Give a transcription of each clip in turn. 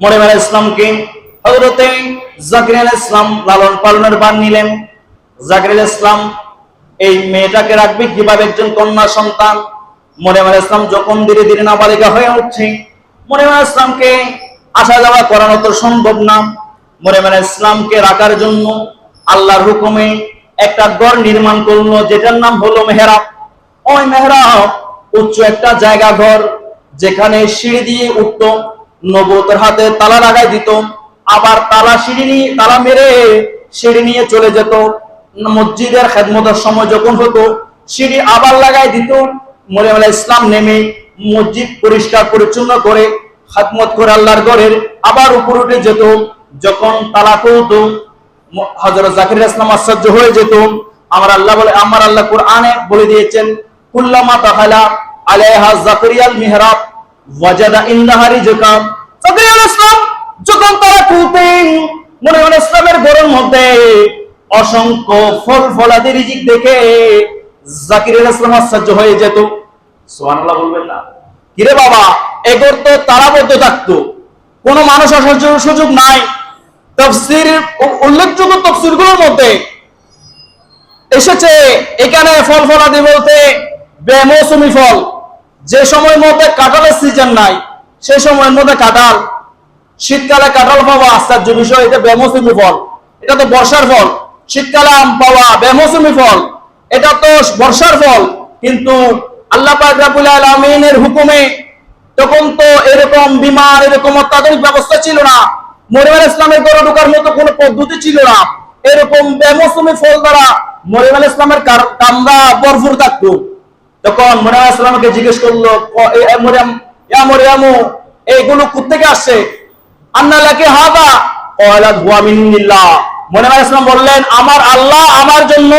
মরিয়ম আলাইহিস ইসলামকে হযরতে জাকির ইসলাম লালন পালনের বান নিলেন। জাকির ইসলাম এই মেয়েটাকে রাখবে কীভাবে একজন কন্যা সন্তান? মরিয়ম আলাইহিস ইসলাম যখন ধীরে ধীরে নাবালিকা হয়ে উঠছে মরিয়ম আলাইহিস ইসলামকে আসা যাওয়া করানো তো সম্ভব না। মরিয়ম আলাইহিস ইসলামকে রাখার জন্য আল্লাহর হুকুমে একটা ঘর নির্মাণ করল, যেটার নাম হলো মেহরাব। ওই মেহরাব উচ্চ একটা জায়গা ঘর, যেখানে সিঁড়ি দিয়ে উঠত। নবতের হাতে তালা লাগাই দিত। আবার তালা সিঁড়ি তালা মেরে সিঁড়ি নিয়ে চলে যেত। মসজিদের খেদমতের সময় যখন হতো, সিঁড়ি আবার লাগাই দিত। মরিয়াম ইসলাম নেমে মসজিদ পরিষ্কার পরিচ্ছন্ন করে, খাদমত করে আল্লাহর ঘরের আবার উপর উঠে যেত। যখন তালা খুলতো, হযরত জাকির ইসলাম আশ্চর্য হয়ে যেত। আমার আল্লাহ বলে, আমার আল্লাহ কোরআনে বলে দিয়েছেন, কুল্লামা তাহালা আলাইহা জাকরিয়াল মিহরাব। ওয়াজাদা ইন্দাহা রিজকাম জাকিরিয়া ইসলাম যখন তারা খুলতেন ইসলামের ঘরের মধ্যে অসংখ্য ফল ফলাদি রিজিক দেখে ইসলাম আশ্চর্য হয়ে যেত। বলবেন না। কিরে বাবা এগোর তো তারাবদ্ধ থাকতো। কোনো মানুষ আসার সুযোগ নাই। তফসির উল্লেখযোগ্য তফসিরগুলোর মধ্যে এসেছে, এখানে ফল ফলাদি বলতে বেমৌসুমি ফল। যে সময়ের মধ্যে কাঁঠালের সিজন নাই সে সময়ের মধ্যে কাঁঠাল, শীতকালে কাঁঠাল পাওয়া আশ্চর্য বিষয়, এটা বেমৌসুমি ফল। এটা তো বর্ষার ফল। শীতকালে আম পাওয়া বেমৌসুমি ফল। এটা তো বর্ষার ফল। কিন্তু আল্লাহ পাক রাব্বুল আলামিনের হুকুমে তখন তো এরকম বিমান এরকম অত্যাধুনিক ব্যবস্থা ছিল না। মরিমাল ইসলামের গড়ে ঢোকার মতো কোনো পদ্ধতি ছিল না। এরকম বেমৌসুমি ফল দ্বারা মরিমাল ইসলামের কামরা ভরপুর থাকতো। তখন মরিয়াম জিজ্ঞেস করল এইগুলো কোত্থেকে আসছে? হাদা? কয়লা ইসলাম বললেন, আমার আল্লাহ আমার জন্য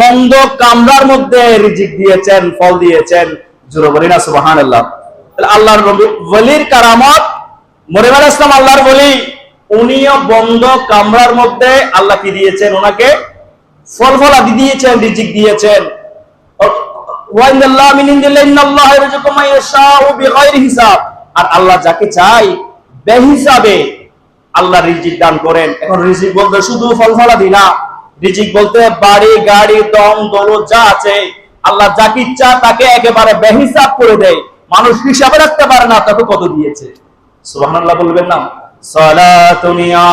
বন্ধ কামরার মধ্যে রিজিক দিয়েছেন, ফল দিয়েছেন। বলি না, সুবহানাল্লাহ। তাহলে আল্লাহর নবী, ওলির কারামত আল্লাহর বলি উনিও বন্ধ কামরার মধ্যে আল্লাহ কি দিয়েছেন? ওনাকে ফল ফলাদি দিয়েছেন, রিজিক দিয়েছেন। আর আল্লাহ যাকে চাই, বেহিসাবে আল্লাহ রিজিক দান করেন। এখন রিজিক বলতে শুধু রিজিক বলতে বাড়ি, গাড়ি, দম দৌলত যা আছে, আল্লাহ যাকে ইচ্ছা তাকে একেবারে বেহিসাব করে দেয়। মানুষ হিসাবে রাখতে পারে না, তাকে কত দিয়েছে? সুবহানাল্লাহ বলবেন না। সালাতুনিয়া